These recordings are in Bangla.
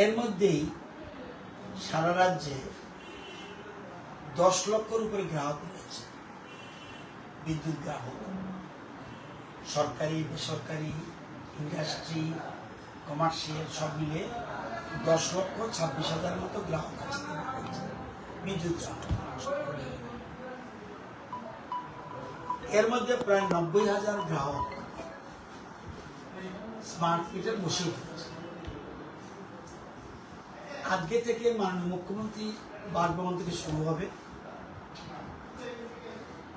এর মধ্যেই সারা রাজ্যে দশ লক্ষর উপরে গ্রাহক রয়েছে। বিদ্যুৎ গ্রাহক, সরকারি, বেসরকারি ইন্ডাস্ট্রি কমার্শিয়াল সব মিলে দশ লক্ষ ছাব্বিশ হাজার মতো গ্রাহক আছে। বিদ্যুৎ এর মধ্যে প্রায় নব্বই হাজার গ্রাহক স্মার্ট মিটার বসিয়ে ফেলেছে আজকে থেকে মাননীয় মুখ্যমন্ত্রী বাসভবন থেকে শুরু হবে।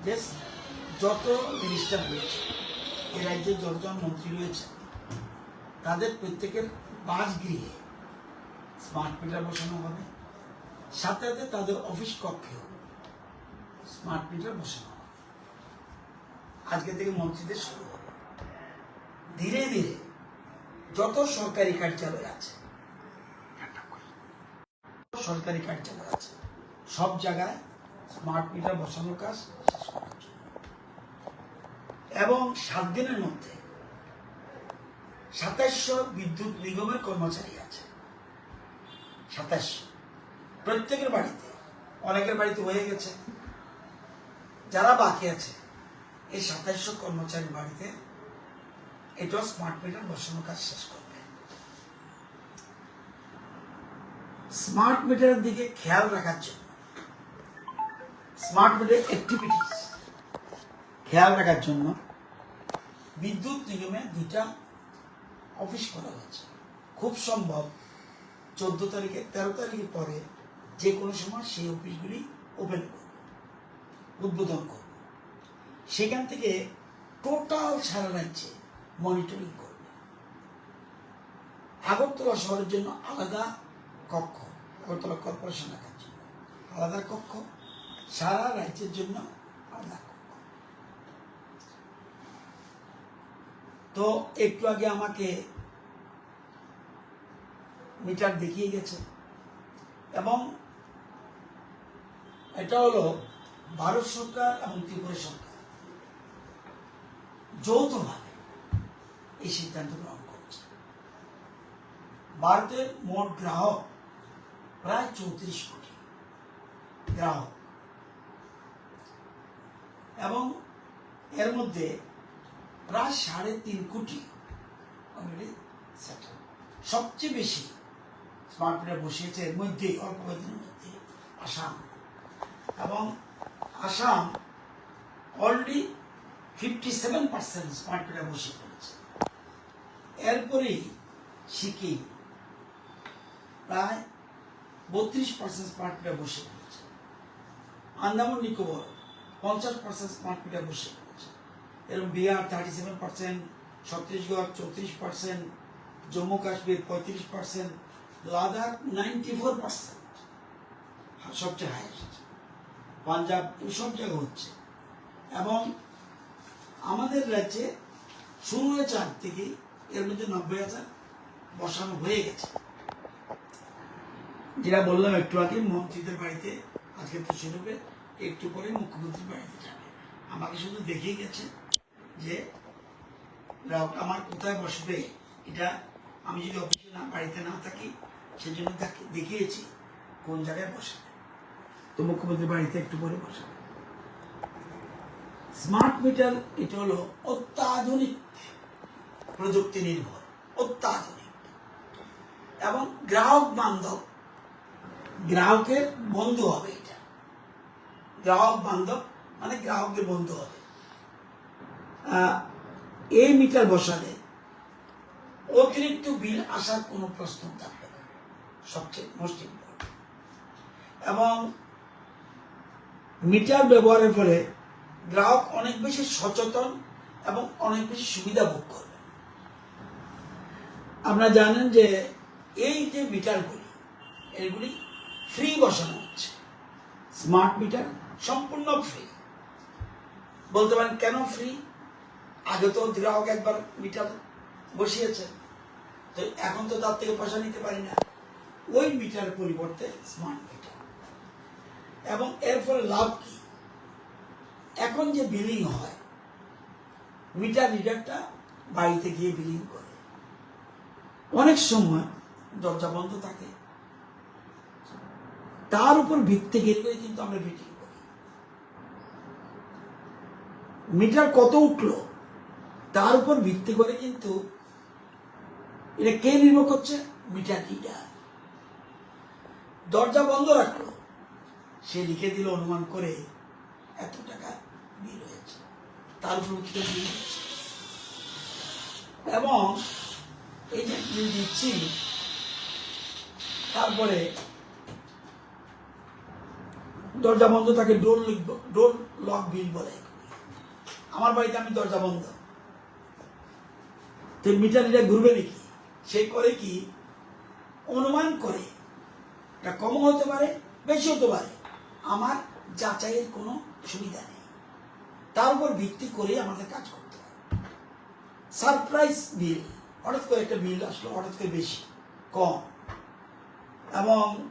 যে যত মিনিস্টার রয়েছে, এ রাজ্যে যতজন মন্ত্রী রয়েছে, তাদের প্রত্যেকের বাসগৃহে স্মার্ট মিটার বসানো হবে। সাথে সাথে তাদের অফিস কক্ষেও স্মার্ট মিটার বসানো হবে। আজকে থেকে মন্ত্রীদের শুরু হবে। ধীরে ধীরে যত সরকারি কার্যালয় আছে সরকারি কার্যালয় আছে। সব জায়গায় স্মার্ট মিটার বসানোর কাজ শেষ জন্য। এবং সাত দিনের মধ্যে সাতাইশশো বিদ্যুৎ নিগমের কর্মচারী আছে। সাতাইশশো প্রত্যেকের বাড়িতে, অনেকের বাড়িতে হয়ে গেছে। যারা বাকি আছে, এই সাতাইশশো কর্মচারীর বাড়িতে এটাও স্মার্ট মিটার বসানোর কাজ শেষ করবে স্মার্ট মিটারের দিকে খেয়াল রাখার জন্য। স্মার্ট মিটার অ্যাক্টিভিটিস খেয়াল রাখার জন্য বিদ্যুৎ নিগমে দুইটা অফিস করা হয়েছে। খুব সম্ভব চোদ্দ তারিখে, তেরো তারিখের পরে যে কোনো সময় সেই অফিসগুলি ওপেন করব, উদ্বোধন করব। সেখান থেকে টোটাল সারা রাজ্যে মনিটরিং করবে। আগরতলা শহরের জন্য আলাদা কক্ষ আগরতলা কর্পোরেশন রাখার জন্য আলাদা কক্ষ, সারা রাজ্যের জন্য আলাদা কক্ষ। তো একটু আগে আমাকে মিটার দেখিয়ে গেছে এবং এটা হলো ভারত সরকার এবং ত্রিপুরা সরকার যৌথভাবে এই সিদ্ধান্ত গ্রহণ করেছে। ভারতের মোট গ্রাহক প্রায় চৌত্রিশ কোটি গ্রাহক। এবং এর মধ্যে প্রায় সাড়ে তিন কোটি সবচেয়ে বেশি স্মার্ট মিটার বসিয়েছে এর মধ্যে অল্প কয়েকদিনের মধ্যে আসাম। এবং Assam already fifty seven percent smart meter বসিয়ে ফেলেছে। এরপরেই সিকিম, প্রায় বত্রিশ পার্সেন্ট স্মার্ট মিটার বসে পড়েছে। আন্দামান নিকোবর পঞ্চাশ পার্সেন্ট স্মার্ট মিটার বসে পড়েছে। এরকম Bihar thirty seven percent Chhattisgarh চৌত্রিশ পার্সেন্ট জম্মু কাশ্মীর পঁয়ত্রিশ percent Ladakh ninety four percent সবচেয়ে হাইয়েস্ট পাঞ্জাব সব জায়গায় হচ্ছে। এবং আমাদের রাজ্যে শুরু হয়েছে আগ থেকেই এর মধ্যে নব্বই হাজার বসানো হয়ে গেছে। যেটা বললাম একটু আগে, মন্ত্রীদের বাড়িতে আজকে তো শুরু হবে একটু পরে মুখ্যমন্ত্রীর বাড়িতে যাবে। আমাকে শুধু দেখিয়ে গেছে যে আমার কোথায় বসবে, এটা আমি যদি অফিসে না, বাড়িতে না থাকি, সেজন্য তাকে দেখিয়েছি কোন জায়গায় বসাবে। তো মুখ্যমন্ত্রীর বাড়িতে একটু পরে বসাবে। স্মার্ট মিটার, এটা হলো অত্যাধুনিক প্রযুক্তি নির্ভর, অত্যাধুনিক। এবং গ্রাহক বান্ধব গ্রাহকের বন্ধু হবে এটা। গ্রাহক বান্ধব মানে গ্রাহকদের বন্ধু হবে। এই মিটার বসালে অতিরিক্ত বিল আসার কোনো প্রশ্ন থাকবে না। সবচেয়ে মোস্ট ইম্পর্টেন্ট এবং মিটার ব্যবহারের ফলে গ্রাহক অনেক বেশি সচেতন এবং অনেক বেশি সুবিধা ভোগ করবে। আপনারা জানেন যে এই যে মিটারগুলি, এগুলি ফ্রি বসানো হচ্ছে। স্মার্ট মিটার সম্পূর্ণ ফ্রি বলতে পারেন, কেন ফ্রি আগে তো গ্রাহক একবার মিটার বসিয়েছে। তো এখন তো তার থেকে পয়সা নিতে পারি না। ওই মিটার পরিবর্তে স্মার্ট মিটার এবং এর ফলে লাভ কি? এখন যে বিলিং হয় মিটার রিডারটা বাড়িতে গিয়ে বিলিং করে। অনেক সময় দরজা বন্ধ থাকে। তার উপর ভিত্তি করে কিন্তু আমরা মিটিং করি। মিটার কত উঠল, তার উপর ভিত্তি করে কিন্তু এটা কে নির্ভর করছে? মিটার রিডার দরজা বন্ধ রাখল। সে লিখে দিল অনুমান করে এত টাকা বিল হয়েছে। তার উপর এবং এই যে বিল দিচ্ছি, তারপরে দরজা বন্ধ থাকে ডোর লিখব ডোর লক বিল বলে। আমার বাড়িতে আমি দরজা বন্ধ। তো মিটার এটা ঘুরবে নাকি? সে করে কি? অনুমান করে। এটা কম হতে পারে বেশি হতে পারে। আমার যাচাইয়ের কোনো সুবিধা নেই। তার উপর ভিত্তি করে আমাদের কাজ করতে হয়। Surprise bill. হঠাৎ করে একটা বিল আসলো, হঠাৎ করে বেশি, কম। এবং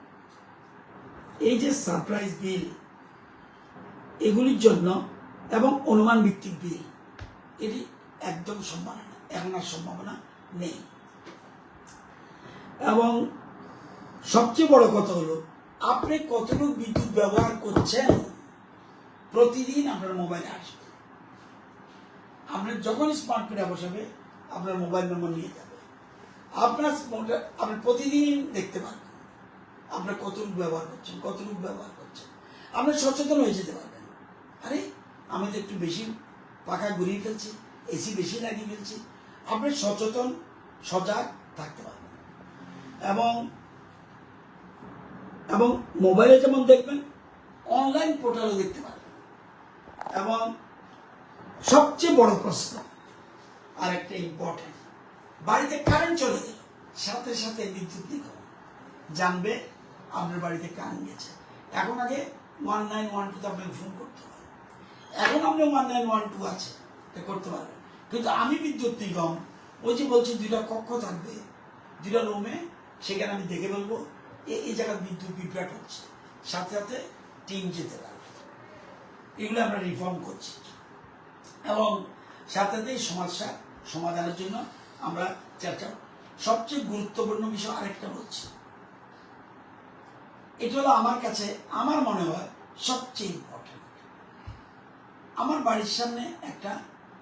এই যে সারপ্রাইজ বিল এগুলির জন্য এবং অনুমান ভিত্তিক বিল এটি একদম সম্ভাবনা, এখন আর সম্ভাবনা নেই। এবং সবচেয়ে বড় কথা হলো, আপনি কতটুকু বিদ্যুৎ ব্যবহার করছেন প্রতিদিন আপনার মোবাইলে আসবে। আপনার যখন স্মার্ট মিটার বসাবে, আপনার মোবাইল নম্বর নিয়ে যাবে। আপনার স্মার্ট- আপনি প্রতিদিন দেখতে পারবেন। আপনার কতটুকু ব্যবহার করছেন কতটুকু ব্যবহার করছেন? আপনি সচেতন হয়ে যেতে পারবেন। আরে, আমি তো একটু বেশি পাখা ঘুরিয়ে ফেলছি, এসি বেশি লাগিয়ে ফেলছি। আপনি সচেতন, সজাগ থাকতে পারবেন। এবং এবং মোবাইলে যেমন দেখবেন, অনলাইন পোর্টালও দেখতে পারবেন। এবং সবচেয়ে বড় প্রশ্ন আর একটা ইম্পর্টেন্ট বাড়িতে কারেন্ট চলে গেল, সাথে সাথে বিদ্যুৎ নিগম জানবে আপনার বাড়িতে কারেন্ট গেছে। এখন আগে ওয়ান নাইন ওয়ান টুতে আপনাকে ফোন করতে হয় এখন আপনি ওয়ান নাইন ওয়ান টু আছে করতে পারবেন কিন্তু আমি বিদ্যুৎ নিগম, ওই যে বলছি দুইটা কক্ষ থাকবে, দুইটা রুমে, সেখানে আমি দেখে বলব এই জায়গায় বিদ্যুৎ বিভ্রাট হচ্ছে। সাথে সাথে টিম যেতে পারবে। এগুলো আমরা রিফর্ম করছি। এবং সাথে সাথে এই সমস্যা সমাধানের জন্য আমরা চেষ্টা সবচেয়ে গুরুত্বপূর্ণ বিষয় আরেকটা বলছি। এটা হলো আমার কাছে, আমার মনে হয় সবচেয়ে ইম্পর্টেন্ট আমার বাড়ির সামনে একটা,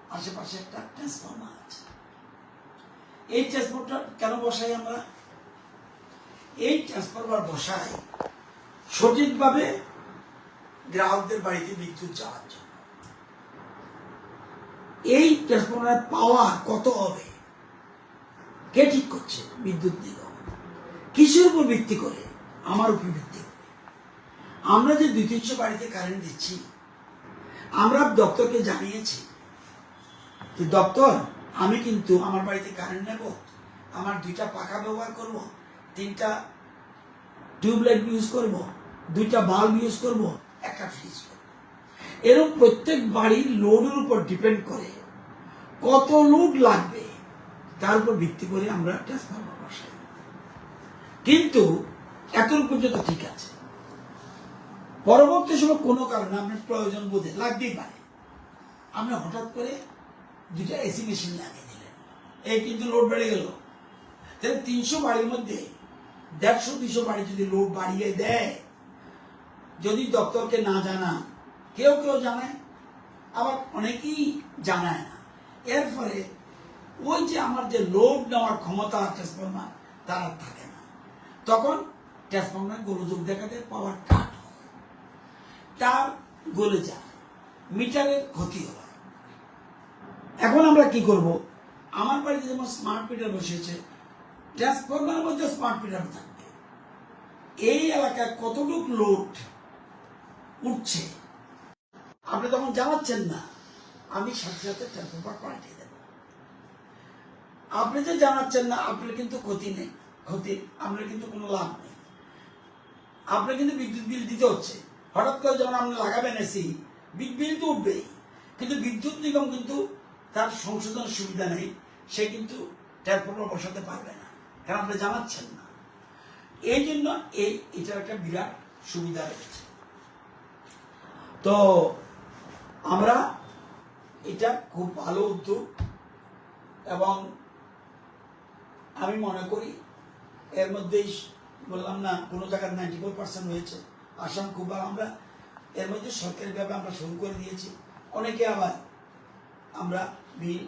আশেপাশে একটা ট্রান্সফর্মার আছে। এই ট্রান্সফর্মার কেন বসাই আমরা? এই ট্রান্সফর্মার বসাই সঠিকভাবে গ্রাহকদের বাড়িতে বিদ্যুৎ যাওয়ার জন্য। এই ট্রান্সফর্মারের পাওয়ার কত হবে? কে ঠিক করছে? বিদ্যুৎ নিগম। কিসের উপর ভিত্তি করে? আমার উপর ভিত্তি আমরা যে দুই তিনশো বাড়িতে কারেন্ট দিচ্ছি, আমরা দপ্তরকে জানিয়েছি যে, দপ্তর, আমি কিন্তু আমার বাড়িতে কারেন্ট নেব, আমার দুইটা পাখা ব্যবহার করব, তিনটা টিউবলাইট ইউজ করব, দুইটা বাল্ব ইউজ করব, একটা ফ্রিজ করব। এরকম প্রত্যেক বাড়ির লোডের উপর ডিপেন্ড করে কত লোড লাগবে, তার উপর ভিত্তি করে আমরা ট্রান্সফরমার বসাই। কিন্তু এতটুকু পর্যন্ত ঠিক আছে। পরবর্তী সময় কোনো কারণে আপনার প্রয়োজন বোধে লাগতেই পারে। আপনি হঠাৎ করে দুটা এসি মেশিন লাগিয়ে দিলেন। এই কিন্তু লোড বেড়ে গেল। তাহলে তিনশো বাড়ির মধ্যে দেড়শো দুশো বাড়ি যদি লোড বাড়িয়ে দেয়, যদি দপ্তরকে না জানান, কেউ কেউ জানায়, আবার অনেকেই জানায় না। এর ফলে ওই যে আমার যে লোড নেওয়ার ক্ষমতা ট্রান্সফরমার তার থাকে না। তখন ট্রান্সফরমার গোলযোগ দেখাতে পাওয়ার কাট তার গলে যায়। মিটারের ক্ষতি হয়। এখন আমরা কি করব? আমার বাড়িতে যেমন স্মার্ট মিটার বসিয়েছে ট্রান্সফরমারের মধ্যে স্মার্ট মিটার থাকবে। এই এলাকায় কতটুকু লোড উঠছে? আপনি তখন জানাচ্ছেন না। আমি সাথে সাথে ট্রান্সফরমার পাল্টিয়ে দেব। আপনি যে জানাচ্ছেন না, আপনার কিন্তু ক্ষতি নেই। ক্ষতি, আপনার কিন্তু কোনো লাভ নেই। আপনার কিন্তু বিদ্যুৎ বিল দিতে হচ্ছে। হঠাৎ করে যখন আপনি লাগাবেন এসি বিল তো উঠবেই। কিন্তু বিদ্যুৎ নিগম কিন্তু তার সংশোধন সুবিধা নেই। সে কিন্তু ট্রান্সফরমার বসাতে পারবে না। কারণ আপনি জানাচ্ছেন না। এই জন্য এই এটার একটা বিরাট সুবিধা রয়েছে। তো আমরা এটা খুব ভালো উদ্যোগ এবং আমি মনে করি এর মধ্যেই বললাম, না, কোনো জায়গায় নাইনটি ফোর পার্সেন্ট হয়েছে। আসাম ভালো আমরা এর মধ্যে সরকারিভাবে আমরা শুরু করে দিয়েছি। অনেকে আবার আমরা বিল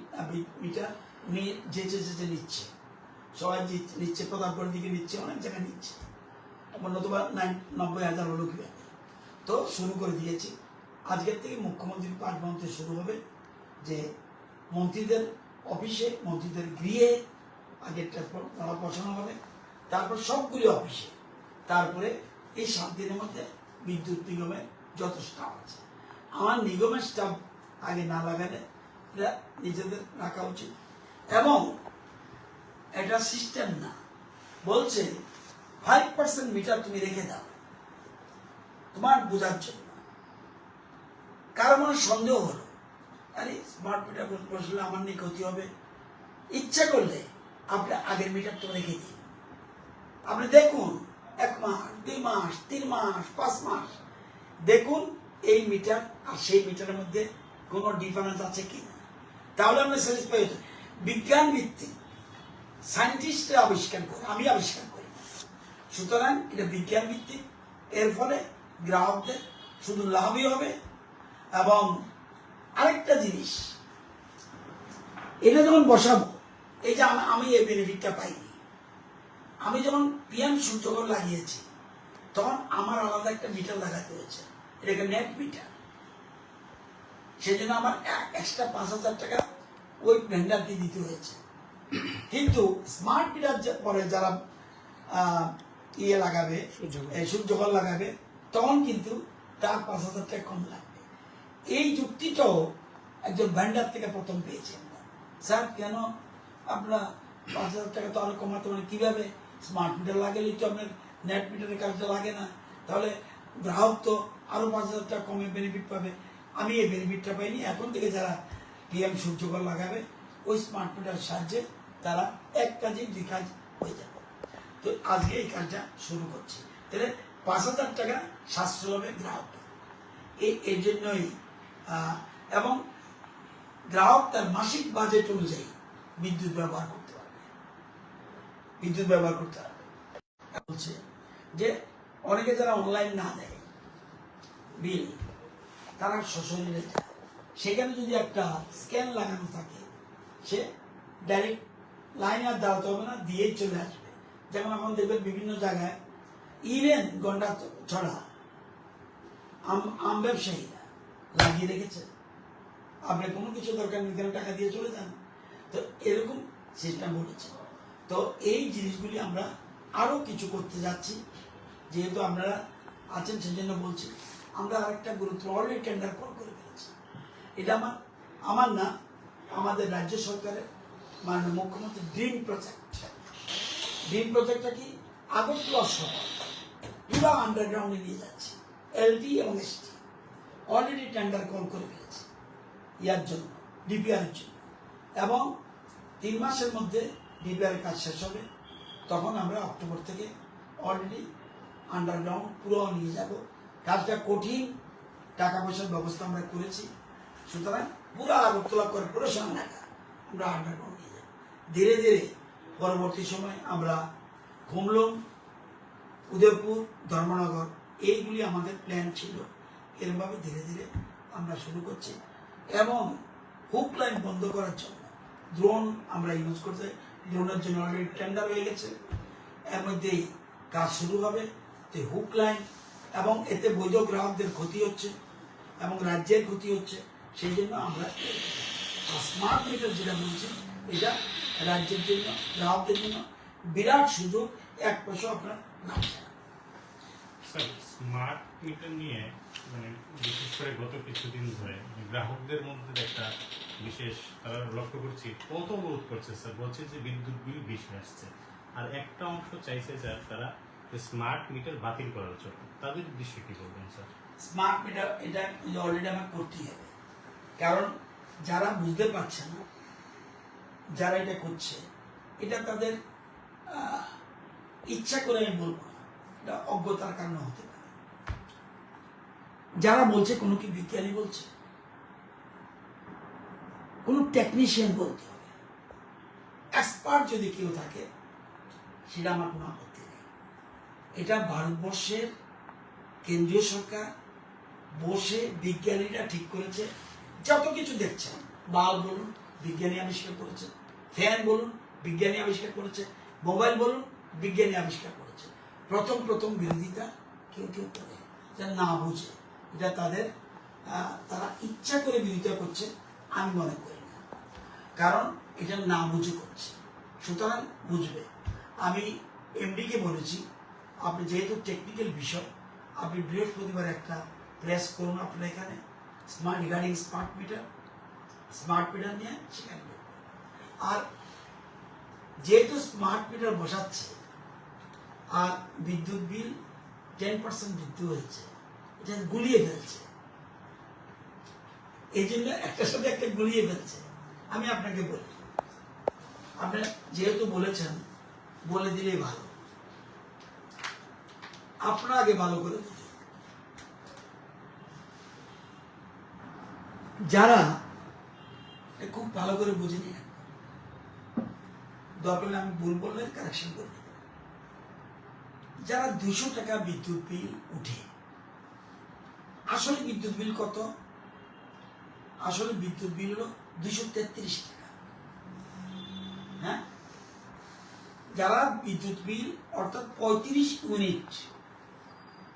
মিটার নিয়ে যেচে যেচে নিচ্ছে, সবাই নিচ্ছে প্রতাপগড় দিকে নিচ্ছে, অনেক জায়গায় নিচ্ছে। আমার নতুবা নাইন নব্বই হাজার হলো কীভাবে তো শুরু করে দিয়েছি। আজকের থেকে মুখ্যমন্ত্রীর পাঠমন্ত্রী শুরু হবে যে মন্ত্রীদের অফিসে, মন্ত্রীদের গৃহে আগে ট্রান্সপোর্ট তারা বসানো হবে। তারপর সবগুলি অফিসে। তারপরে এই সাত দিনের মধ্যে বিদ্যুৎ নিগমের যত স্টাফ আছে। আমার নিগমের স্টাফ আগে না লাগালে নিজেদের রাখা উচিত। এবং এটা সিস্টেম না। বলছে ফাইভ পার্সেন্ট মিটার তুমি রেখে দাও। তোমার বোঝার জন্য। কারও মনে সন্দেহ হলো, আরে স্মার্ট মিটার বসলে আমার নিয়ে ক্ষতি হবে। ইচ্ছা করলে আপনি আগের মিটারটা রেখে দিন। আপনি দেখুন, এক মাস, দুই মাস, তিন মাস, পাঁচ মাস। দেখুন, এই মিটার আর সেই মিটারের মধ্যে কোনো ডিফারেন্স আছে কি না। তাহলে আমরা স্যাটিসফাই হতো বিজ্ঞান ভিত্তিক সায়েন্টিস্টরা আবিষ্কার করে, আমি আবিষ্কার করি। সুতরাং এটা বিজ্ঞান ভিত্তিক, এর ফলে গ্রাহকদের শুধু লাভই হবে। এবং আরেকটা জিনিস, এটা যখন বসাবো, এই যে আমি এই বেনিফিটটা পাইনি। আমি যখন পিএম সূর্যকর লাগিয়েছি তখন আমার আলাদা একটা মিটার লাগাতে হয়েছে। এটাকে নেট মিটার সেই জন্য আমার এক্সট্রা পাঁচ হাজার টাকা ওই ভেন্ডারকে দিতে হয়েছে। কিন্তু স্মার্ট মিটার পরে যারা ইয়ে লাগাবে সূর্যকর। লাগাবে তখন কিন্তু তার পাঁচ হাজার টাকা কম লাগবে। এই যুক্তিটাও একজন ভেন্ডার থেকে প্রথম পেয়েছি আমরা। স্যার কেন আপনার পাঁচ হাজার টাকা তো আরও কমাতে পারেন কীভাবে স্মার্ট মিটার লাগালে তো আপনার নেট মিটারের কাজটা লাগে না। তাহলে গ্রাহক তো আরও পাঁচ হাজার টাকা কমে বেনিফিট পাবে। আমি এই বেনিফিটটা পাইনি, এখন থেকে যারা পিএম সূর্যকর লাগাবে, ওই স্মার্ট মিটার সাহায্যে তারা এক কাজে দুই কাজ হয়ে যাবে। তো আজকে এই কাজটা শুরু করছি। তাহলে পাঁচ হাজার টাকা সাশ্রয় হবে গ্রাহক এই এর জন্যই এবং গ্রাহক তার মাসিক বাজেট অনুযায়ী বিদ্যুৎ ব্যবহার করতে পারবে বিদ্যুৎ ব্যবহার করতে হবে। বলছে যে অনেকে যারা অনলাইন না দেয় বিল তারা সশরীরে যায় সেখানে যদি একটা স্ক্যান লাগানো থাকে, সে ডাইরেক্ট লাইনে আর দাঁড়াতে হবে না, দিয়েই চলে আসবে। যেমন এখন দেখবেন বিভিন্ন জায়গায় ইভেন গন্ডা ছড়া, আম ব্যবসায়ীরা লাগিয়ে রেখেছে। আপনি কোনো কিছু দরকার নেই টাকা দিয়ে চলে যান? তো এরকম সিস্টেম বলেছে। তো এই জিনিসগুলি আমরা আরও কিছু করতে যাচ্ছি। যেহেতু আপনারা আছেন সেই জন্য বলছি, আমরা আরেকটা গুরুত্ব অলরেডি টেন্ডার কল করে ফেলেছি। এটা আমার আমার না, আমাদের রাজ্য সরকারের মাননীয় মুখ্যমন্ত্রী ড্রিম প্রজেক্ট ড্রিম প্রজেক্টটা কি? আগরতলা শহর। পুরো আন্ডারগ্রাউন্ডে নিয়ে যাচ্ছে এলটি এবং এসটি অলরেডি টেন্ডার কল করে ফেলেছে, ইয়ার জন্য ডিপিআরের জন্য। এবং তিন মাসের মধ্যে ডিপিআর কাজ শেষ হবে, তখন আমরা অক্টোবর থেকে অলরেডি আন্ডারগ্রাউন্ড পুরো নিয়ে যাব। কাজটা কঠিন টাকা পয়সার ব্যবস্থা আমরা করেছি। সুতরাং পুরো আগরতলা কর্পোরেশন এলাকা আমরা আন্ডারগ্রাউন্ড নিয়ে যাব। ধীরে ধীরে পরবর্তী সময় আমরা খুমলুম উদয়পুর, ধর্মনগর এইগুলি আমাদের প্ল্যান ছিল। এরমভাবে ধীরে ধীরে আমরা শুরু করছি। এবং হুক লাইন বন্ধ করার জন্য ড্রোন আমরা ইউজ করতে ড্রোনের জন্য অলরেডি টেন্ডার হয়ে গেছে। এর মধ্যেই কাজ শুরু হবে তো হুক লাইন এবং এতে বৈধ গ্রাহকদের ক্ষতি হচ্ছে এবং রাজ্যের ক্ষতি হচ্ছে। সেই জন্য আমরা স্মার্ট মিটার যেটা বলছি, এটা রাজ্যের জন্য, গ্রাহকদের জন্য বিরাট সুযোগ, এক পয়সা আপনার না। স্মার্ট মিটার নিয়ে মানে বিশেষ করে গত কিছুদিন ধরে মানে গ্রাহকদের মধ্যে একটা বিশেষ তারা লক্ষ্য করছি, কত অনুরোধ করছে স্যার বলছে যে বিদ্যুৎ বিল বেশি আসছে আর একটা অংশ চাইছে স্যার তারা স্মার্ট মিটার বাতিল করার জন্য। তাদের উদ্দেশ্যে কি বলবেন স্যার স্মার্ট মিটার এটা অলরেডি আমার করতেই হবে। কারণ যারা বুঝতে পারছে না, যারা এটা করছে, এটা তাদের ইচ্ছা করে আমি বলব না। এটা অজ্ঞতার কারণে হতে পারে। যারা বলছে কোনো কি বিজ্ঞানী বলছে? কোনো টেকনিশিয়ান বলতে হবে। এক্সপার্ট যদি কেউ থাকে, সেটা আমার কোনো আপত্তি নেই। এটা ভারতবর্ষের কেন্দ্রীয় সরকার বসে বিজ্ঞানীরা ঠিক করেছে। যত কিছু দেখছেন বাল্ব বলুন, বিজ্ঞানী আবিষ্কার করেছে, ফ্যান বলুন, বিজ্ঞানী আবিষ্কার করেছে, মোবাইল বলুন, বিজ্ঞানী আবিষ্কার করেছে। প্রথম প্রথম বিরোধিতা কেউ কেউ করে, যা না বুঝে। এটা তাদের তারা ইচ্ছা করে বিরোধিতা করছে, আমি মনে করি। কারণ এটা না বুঝে করছে। সুতরাং বুঝবে। আমি এমডিকে বলেছি, আপনি যেহেতু টেকনিক্যাল বিষয়, আপনি বৃহস্পতিবার একটা প্রেস করুন আপনার এখানে smart regarding smart meter smart meter নিয়ে সেখানে আর যেহেতু স্মার্ট মিটার বসাচ্ছে, আর বিদ্যুৎ বিল টেন পার্সেন্ট বৃদ্ধি হয়েছে, এটা গুলিয়ে ফেলছে এই জন্য একটার সাথে একটা গুলিয়ে ফেলছে। আমি আপনাকে বলি। আপনি যেহেতু বলেছেন, বলে দিলেই ভালো। আপনার আগে ভালো করে যারা খুব ভালো করে বুঝে নিন। দরকার আমি ভুল বললে কারেকশন করে যারা দুশো টাকা বিদ্যুৎ বিল উঠে, আসলে বিদ্যুৎ বিল কত? আসলে বিদ্যুৎ বিল হলো দুশো তেত্রিশ টাকা। হ্যাঁ? যারা বিদ্যুৎ বিল, অর্থাৎ পঁয়ত্রিশ ইউনিট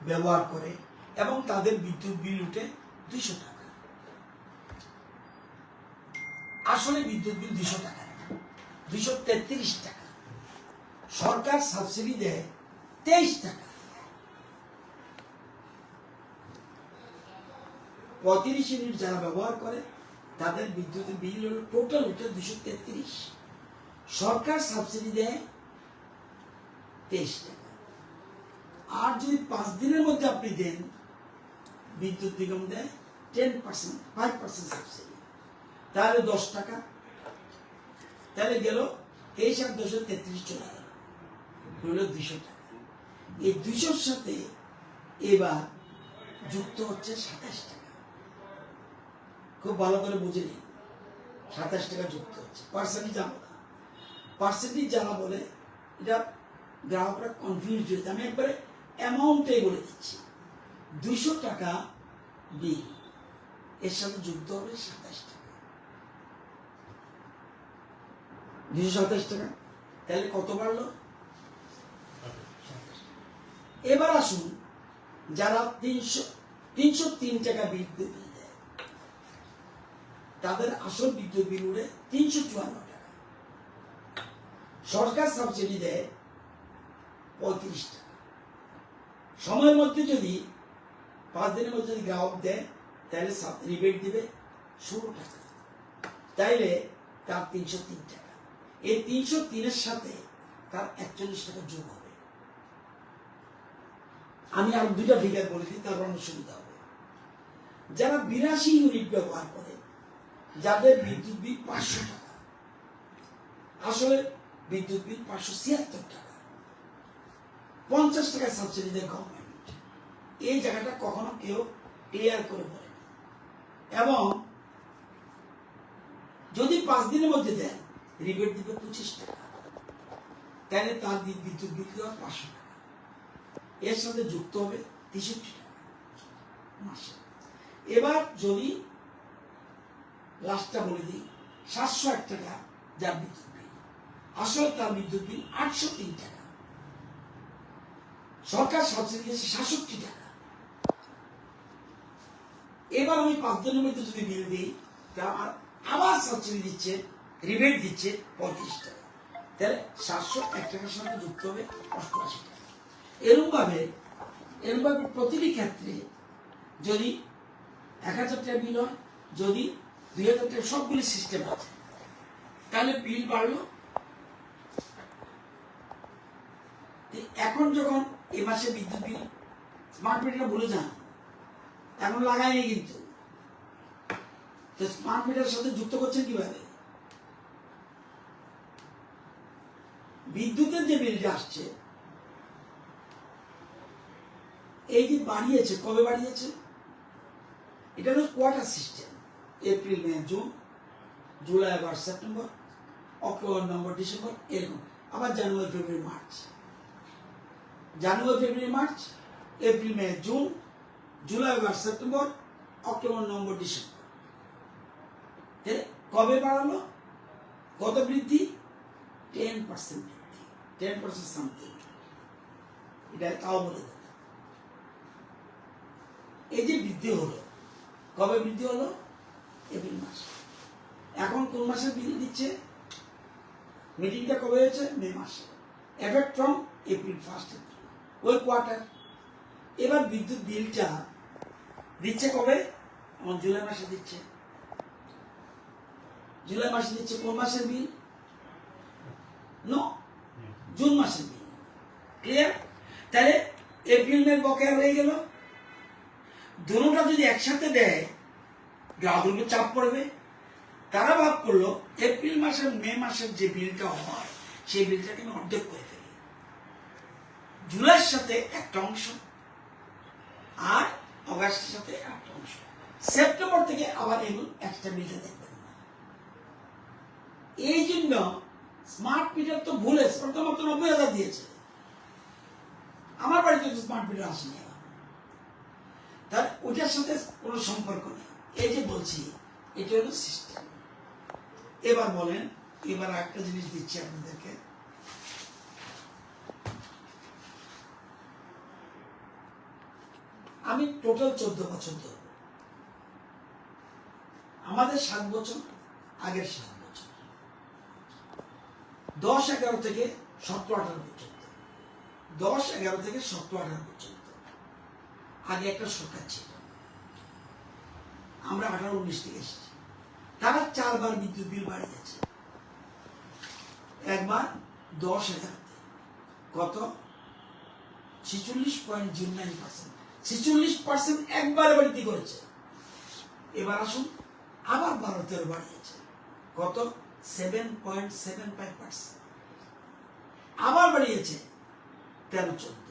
ব্যবহার করে এবং তাদের বিদ্যুৎ বিল উঠে দুইশো টাকা। আসলে বিদ্যুৎ বিল দুইশো টাকা দুইশো তেত্রিশ টাকা। সরকার সাবসিডি দেয় তেইশ টাকা। পঁয়ত্রিশ ইউনিট যারা ব্যবহার করে তাদের বিদ্যুতের বিল হলো টোটাল উঠে দুশো তেত্রিশ। সরকার সাবসিডি দেয় তেইশ টাকা। আর যদি পাঁচ দিনের মধ্যে আপনি দেন, বিদ্যুৎ নিগম দেয় ten percent five percent subsidy তাহলে দশ টাকা। তাহলে গেল তেইশ আর দুশো তেত্রিশ চলে গেল। হলো দুশো টাকা। এই দুশোর সাথে এবার যুক্ত হচ্ছে সাতাশ টাকা। খুব ভালো করে বুঝে নিন সাতাশ টাকা যুক্ত হচ্ছে। পার্সেন্টেজ জানো পার্সেন্টেজ জানা বলে এটা গ্রাহকরা কনফিউজ হয়েছে আমি একবারে অ্যামাউন্টটাই বলে দিচ্ছি। দুইশো টাকা বিল এর সাথে যুক্ত হবে সাতাশ টাকা। দুশো সাতাশ টাকা? তাহলে কত বাড়লো? এবার আসুন, যারা তিনশো তিনশো তিন টাকা বিল দেয় তাদের আসল বিদ্যুৎ বিল উঠে তিনশো চুয়ান্ন টাকা। সরকার সাবসিডি দেয় পঁয়ত্রিশ টাকা। সময়ের মধ্যে যদি পাঁচ দিনের মধ্যে যদি গ্রাহক দেয়, তাহলে রিবেট দিবে, ষোলো টাকা। তাইলে তার তিনশো তিন টাকা। এই তিনশো তিনের সাথে তার একচল্লিশ টাকা যোগ হবে। আমি আর দুটা ফিগার বলে দিই তার অনেক সুবিধা হবে। যারা বিরাশি ইউনিট ব্যবহার করে যাদের বিদ্যুৎ বিল পাঁচশো টাকা। আসলে বিদ্যুৎ বিল পাঁচশো ছিয়াত্তর টাকা। পঞ্চাশ টাকা সাবসিডি দেয় গভর্নমেন্ট এই জায়গাটা কখনো কেউ ক্লিয়ার করে বলে এবং যদি পাঁচ দিনের মধ্যে দেন রিবেট দিবে পঁচিশ টাকা। তাহলে তার বিদ্যুৎ বিল দেওয়া পাঁচশো টাকা। এর সাথে যুক্ত হবে তেষট্টি টাকা মাসে। এবার যদি লাস্টটা বলে দিই, সাতশো এক টাকা যার বিদ্যুৎ বিল। আসলে তার বিদ্যুৎ বিল আটশো তিন টাকা। সরকার সাবসিডি দিয়েছে সাতষট্টি টাকা। এবার আমি পাঁচ দিনের মধ্যে যদি বিল দিই, তা আবার সাবসিডি দিচ্ছে রিবেট দিচ্ছে পঁয়ত্রিশ টাকা। তাহলে সাতশো এক টাকার সঙ্গে যুক্ত হবে অষ্টআশি টাকা। এরকমভাবে এরকমভাবে প্রতিটি ক্ষেত্রে যদি এক হাজার টাকা বিল হয়, যদি দুই হাজার সবগুলি সিস্টেম আছে। তাহলে বিল বাড়লো। এখন যখন এ মাসে বিদ্যুৎ বিল স্মার্ট মিটার ভুলে যান। এখন লাগায়নি কিন্তু। তো স্মার্ট মিটারের সাথে যুক্ত করছেন কীভাবে? বিদ্যুতের যে বিলটা আসছে, এই যে বাড়িয়েছে, কবে বাড়িয়েছে? এটা হলো quarter system April, May, June, July, August, September, October, November, December, এরকম। আবার January, February, March. January, February, March, April, May, June, July, August, September, October, November, December. কবে বাড়ালো? কত বৃদ্ধি? টেন পার্সেন্ট বৃদ্ধি। Ten percent something. এটা তাও বলে দেবে। এই যে বৃদ্ধি হলো, কবে বৃদ্ধি হলো? এপ্রিল মাসে। এখন কোন মাসে বিল দিচ্ছে? মিটিংটা কবে হয়েছে? মে মাসে। Effect from April. ফার্স্ট ওই কোয়ার্টার এবার বিদ্যুৎ বিলটা দিচ্ছে কবে? আমার জুলাই মাসে দিচ্ছে। জুলাই মাসে দিচ্ছে কোন মাসের বিল? নো জুন মাসের বিল। ক্লিয়ার তাহলে এপ্রিল, মে বকেয়া হয়ে গেল। দুটোটা যদি একসাথে দেয় গ্রাহকের চাপ পড়বে। তারা ভাব করল, এপ্রিল মাসের, মে মাসের যে বিলটা হয়, সেই বিলটাকে আমি অর্ধেক করে ফেলি। জুলাইয়ের সাথে একটা অংশ আর অগাস্টের সাথে একটা অংশ। সেপ্টেম্বর থেকে আবার এগুলো একটা বিলটা দেখবেন না। এই জন্য স্মার্ট মিটার তো ভুলে প্রথমত নব্বই হাজার দিয়েছে। আমার বাড়িতে স্মার্ট মিটার আসেনি। তার ওটার সাথে কোনো সম্পর্ক নেই। এই যে বলছি, এটা হলো সিস্টেম এবার বলেন, এবার একটা জিনিস দিচ্ছি আপনাদেরকে। আমি টোটাল চোদ্দ বছর ধরব। আমাদের সাত বছর, আগের সাত বছর। দশ, এগারো থেকে সতেরো, আঠারো পর্যন্ত। দশ, এগারো থেকে সতেরো, আঠারো পর্যন্ত। আগে একটা সরকার ছিল। আমরা আঠারো উনিশ থেকে এসেছি। তারা চারবার বিদ্যুৎ বিল বাড়িয়েছে একবার দশ এগারোতে কত? ছিচল্লিশ পয়েন্ট জিরো নাইন পার্সেন্ট। ছিচল্লিশ পার্সেন্ট একবার বৃদ্ধি করেছে। এবার আসুন, আবার বারো তেরো বাড়িয়েছে। কত? Seven point seven five percent. আবার বাড়িয়েছে তেরো চোদ্দ।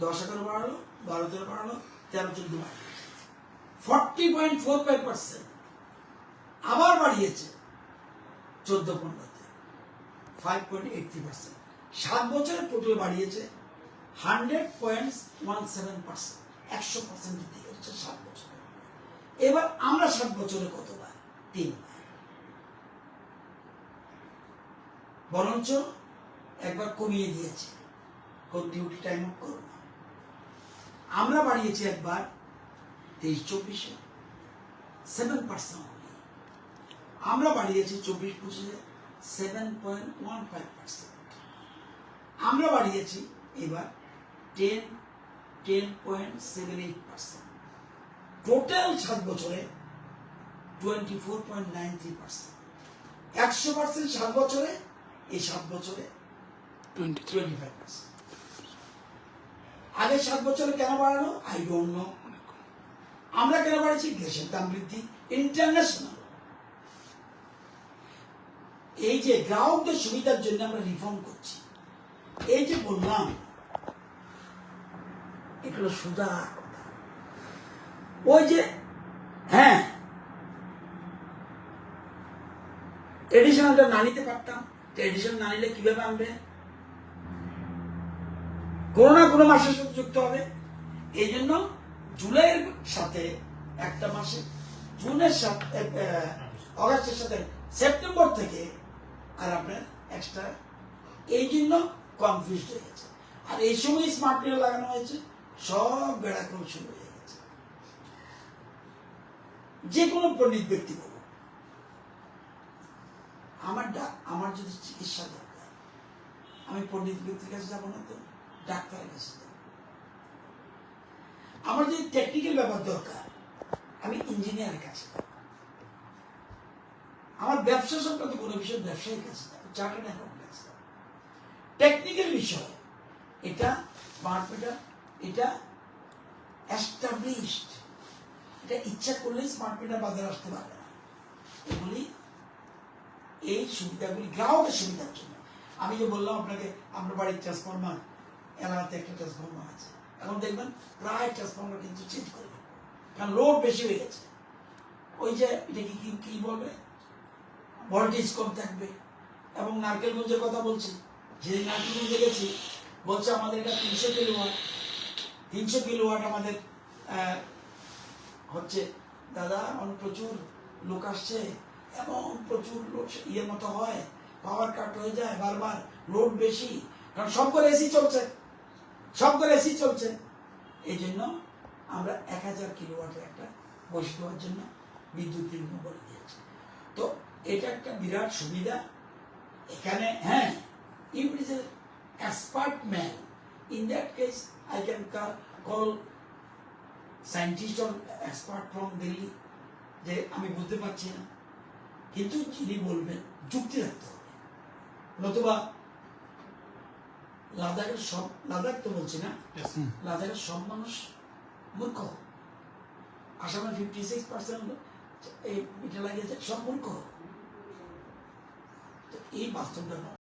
দশ এগারো বাড়ালো, বারো তেরো বাড়ালো, তেরো চোদ্দ বাড়িয়েছে forty point four five percent. আবার বাড়িয়েছে চোদ্দ পনেরোতে five point eight three percent. সাত বছরে টোটাল বাড়িয়েছে hundred point one seven percent. একশো পার্সেন্ট বৃদ্ধি করেছে সাত বছরে। এবার আমরা সাত বছরে কতবার তিনবার বরঞ্চ একবার কমিয়ে দিয়েছে। ডিউটি টাইম করো আমরা বাড়িয়েছি একবার তেইশ চব্বিশে সেভেন পার্সেন্ট আমরা বাড়িয়েছি চব্বিশ পঁচিশে seven point one five percent আমরা বাড়িয়েছি এবার ten ten point seven eight percent total সাত বছরে twenty four point nine three percent একশো পার্সেন্ট সাত বছরে এই সাত বছরে টোয়েন্টি টোয়েন্টি ফাইভ পার্সেন্ট আগের সাত বছরে কেন বাড়ানো? আই ডোন্ট নো আমরা কেন বাড়াচ্ছি? গ্যাসের দাম বৃদ্ধি। ইন্টারন্যাশনাল এই যে গ্রাহকদের সুবিধার জন্য আমরা রিফর্ম করছি। এই যে বললাম এগুলো সুদা। ওই যে হ্যাঁ এডিশনালটা না নিতে পারতাম। ট্রেডিশন না নিলে কীভাবে আনবে? কোনো না কোনো মাসের সাথে যুক্ত হবে। এই জন্য জুলাইয়ের সাথে একটা মাসে, জুনের সাথে অগাস্টের সাথে, সেপ্টেম্বর থেকে আর আপনার এক্সট্রা এই জন্য কনফিউজ হয়ে গেছে। আর এই সময় স্মার্ট মিটার লাগানো হয়েছে, সব বেড়াক্রম শুরু হয়ে গেছে। যে কোনো পণ্ডিত ব্যক্তি বলুন। আমার আমার যদি চিকিৎসা দরকার, আমি পণ্ডিত ব্যক্তির কাছে যাব না তো, ডাক্তারের কাছে আমার যদি টেকনিক্যাল ব্যাপার দরকার, আমি ইঞ্জিনিয়ারের কাছে আমার ব্যবসা সংক্রান্ত কোনো বিষয় ব্যবসায়ীর কাছে অ্যাকাউন্টের কাছে টেকনিক্যাল বিষয়, এটা স্মার্ট মিটার এটা এস্টাবলিশড এটা ইচ্ছা করলেই স্মার্ট মিটার বাজারে আসতে পারবে না। এগুলি এই সুবিধাগুলি, গ্রাহকের সুবিধার জন্য। আমি যে বললাম আপনাকে, আপনার বাড়ির ট্রান্সফরমার এলাকাতে একটা ট্রান্সফরমার আছে। এখন দেখবেন প্রায় ট্রান্সফরমার কিন্তু চেঞ্জ করে দেবে। কারণ লোড বেশি হয়ে গেছে। ওই যে এটা কি, কি- বলবে? ভোল্টেজ কম থাকবে। এবং নারকেলগঞ্জের কথা বলছি। যে নারকেলগঞ্জে গেছি, বলছে আমাদের এটা তিনশো কিলোওয়াট তিনশো কিলোওয়াট আমাদের হচ্ছে, দাদা অনেক প্রচুর লোক আসছে। এবং প্রচুর লোক ইয়ের মতো হয়। পাওয়ার কাট হয়ে যায় বারবার লোড বেশি। কারণ সব করে এসি চলছে। সব করে এসি চলছে। এই জন্য আমরা এক হাজার কিলোওয়াটের একটা দেওয়ার জন্য বিদ্যুৎ বিঘ্ন বলে দিয়েছে। তো এটা একটা বিরাট সুবিধা। এখানে হ্যাঁ if it is expert man in that case I can call scientist or expert from Delhi যে আমি বুঝতে পারছি না। কিন্তু যিনি বলবেন, যুক্তি রাখতে হবে। নতুবা লাদাখের সব লাদাখ তো বলছি না? লাদাখের সব মানুষ মূর্খ। আসামের ফিফটি সিক্স পার্সেন্ট এই মিঠে লাগিয়েছে সব মূর্খ। তো এই বাস্তবটা